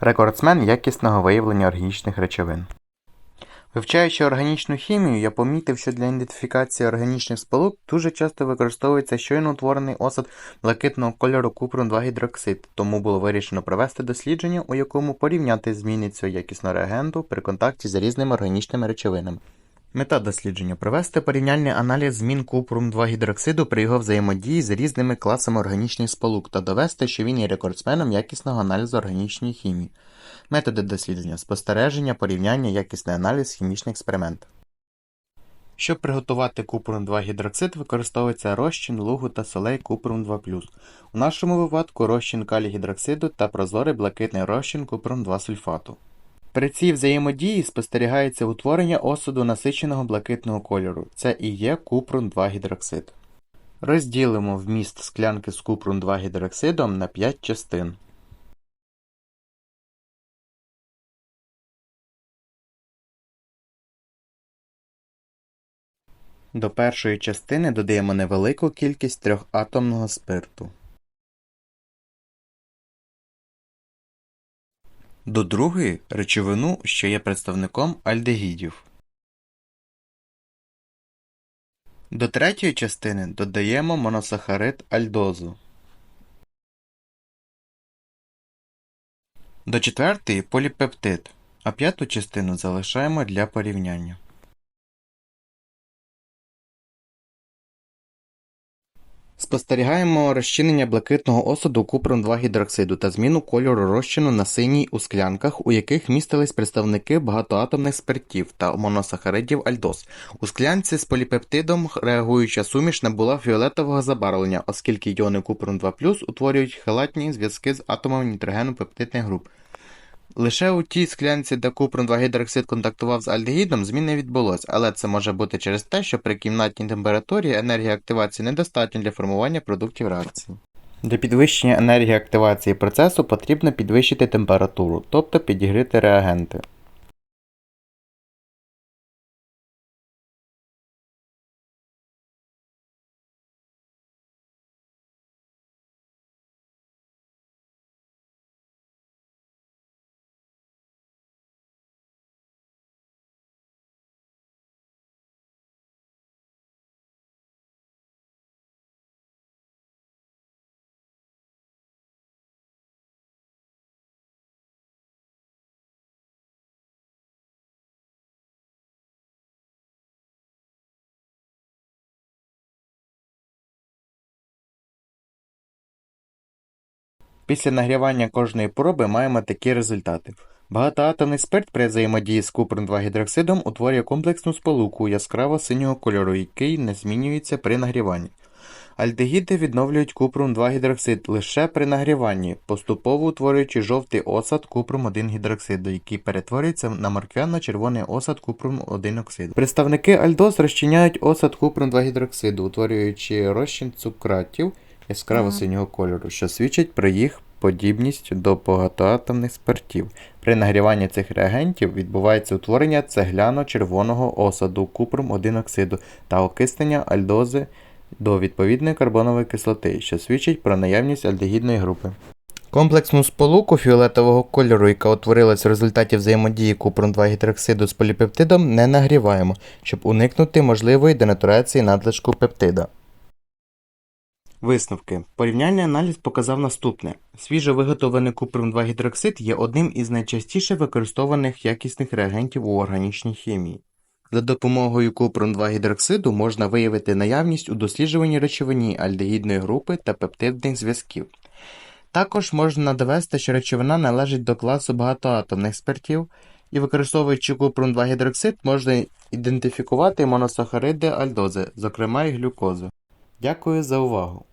Рекордсмен якісного виявлення органічних речовин. Вивчаючи органічну хімію, я помітив, що для ідентифікації органічних сполук дуже часто використовується щойно утворений осад блакитного кольору купрум 2 гідроксид, тому було вирішено провести дослідження, у якому порівняти зміни цього якісного реагенту при контакті з різними органічними речовинами. Мета дослідження провести порівняльний аналіз змін купрум 2 гідроксиду при його взаємодії з різними класами органічних сполук та довести, що він є рекордсменом якісного аналізу органічної хімії. Методи дослідження спостереження, порівняння, якісний аналіз, хімічний експеримент. Щоб приготувати купрум 2 гідроксид, використовується розчин лугу та солей купрум 2 У нашому випадку розчин калій гідроксиду та прозорий блакитний розчин купрум 2 сульфату. При цій взаємодії спостерігається утворення осаду насиченого блакитного кольору. Це і є купрум 2 гідроксид. Розділимо вміст склянки з купрум 2 гідроксидом на 5 частин. До першої частини додаємо невелику кількість трьохатомного спирту. До другої речовину, що є представником альдегідів. До третьої частини додаємо моносахарид альдозу. До четвертої поліпептид, а п'яту частину залишаємо для порівняння. Спостерігаємо розчинення блакитного осаду купром 2 гідроксиду та зміну кольору розчину на синій у склянках, у яких містились представники багатоатомних спиртів та моносахаридів альдоз. У склянці з поліпептидом реагуюча суміш набула фіолетового забарвлення, оскільки іони купром 2 утворюють хелатні зв'язки з атомами нітрогену пептидних груп. Лише у тій склянці, де купрон 2 гідроксид контактував з альдегідом, змін не відбулось, але це може бути через те, що при кімнатній температурі енергія активації недостатньо для формування продуктів реакції. Для підвищення енергії активації процесу потрібно підвищити температуру, тобто підігріти реагенти. Після нагрівання кожної проби маємо такі результати. Багатоатомний спирт при взаємодії з купром 2 гідроксидом утворює комплексну сполуку яскраво синього кольору, який не змінюється при нагріванні. Альдегіди відновлюють купром 2 гідроксид лише при нагріванні, поступово утворюючи жовтий осад купром 1 гідроксиду, який перетворюється на морквяно-червоний осад купром 1 оксиду. Представники альдоз розчиняють осад купром 2 гідроксиду, утворюючи розчин цукратів яскраво синього кольору, що свідчить про їх подібність до багатоатомних спиртів. При нагріванні цих реагентів відбувається утворення цегляно-червоного осаду купром 1 оксиду та окиснення альдози до відповідної карбонової кислоти, що свідчить про наявність альдегідної групи. Комплексну сполуку фіолетового кольору, яка утворилась в результаті взаємодії купром 2 гідроксиду з поліпептидом, не нагріваємо, щоб уникнути можливої денатурації надлишку пептида. Висновки. Порівняльний аналіз показав наступне. Свіжо виготовлений купром 2 гідроксид є одним із найчастіше використованих якісних реагентів у органічній хімії. За допомогою купром 2 гідроксиду можна виявити наявність у досліджуваній речовині альдегідної групи та пептидних зв'язків. Також можна довести, що речовина належить до класу багатоатомних спиртів, і використовуючи купром 2 гідроксид, можна ідентифікувати моносахариди альдози, зокрема і глюкозу. Дякую за увагу!